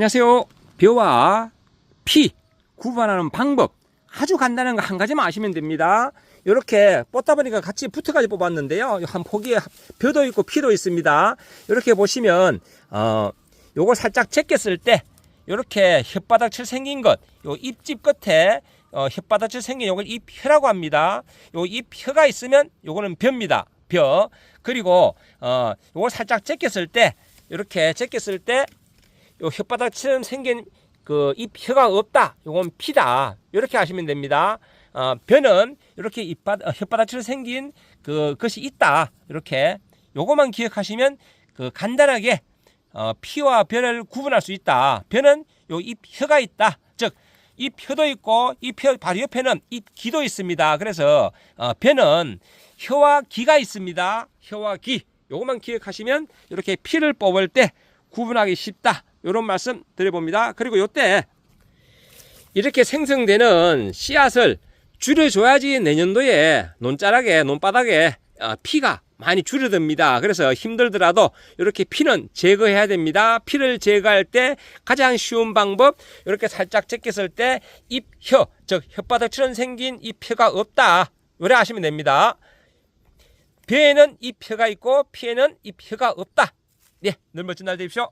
안녕하세요. 벼와 피 구분하는 방법 아주 간단한 거 한 가지만 아시면 됩니다. 이렇게 뻗다보니까 같이 붙어가지고 뽑았는데요. 한 포기에 벼도 있고 피도 있습니다. 이렇게 보시면 어 요걸 살짝 제꼈을 때 이렇게 혓바닥처럼 생긴 것, 요 입집 끝에 어, 혓바닥처럼 생긴 요걸 입혀라고 합니다. 요 입혀가 있으면 요거는 벼입니다. 벼. 그리고 어 요걸 살짝 제꼈을 때 이렇게 제꼈을 때 요 혓바닥처럼 생긴 그 입 혀가 없다. 요건 피다. 이렇게 하시면 됩니다. 어, 벼는 이렇게 입바닥, 어, 혓바닥처럼 생긴 그 것이 있다. 이렇게 요거만 기억하시면 그 간단하게 어, 피와 벼를 구분할 수 있다. 벼는 요입 혀가 있다. 즉, 입 혀도 있고 입혀 바로 옆에는 입 귀도 있습니다. 그래서 어, 벼는 혀와 귀가 있습니다. 혀와 귀. 요것만 기억하시면 이렇게 피를 뽑을 때 구분하기 쉽다. 이런 말씀 드려봅니다. 그리고 요때 이렇게 생성되는 씨앗을 줄여줘야지 내년도에 논자락에 논바닥에 어, 피가 많이 줄어듭니다. 그래서 힘들더라도 이렇게 피는 제거해야 됩니다. 피를 제거할 때 가장 쉬운 방법 이렇게 살짝 제꼈을 때 입, 혀, 즉 혓바닥처럼 생긴 입 혀가 없다. 요래 하시면 됩니다. 배에는 입 혀가 있고 피에는 입 혀가 없다. 네, 늘 멋진 날 되십시오.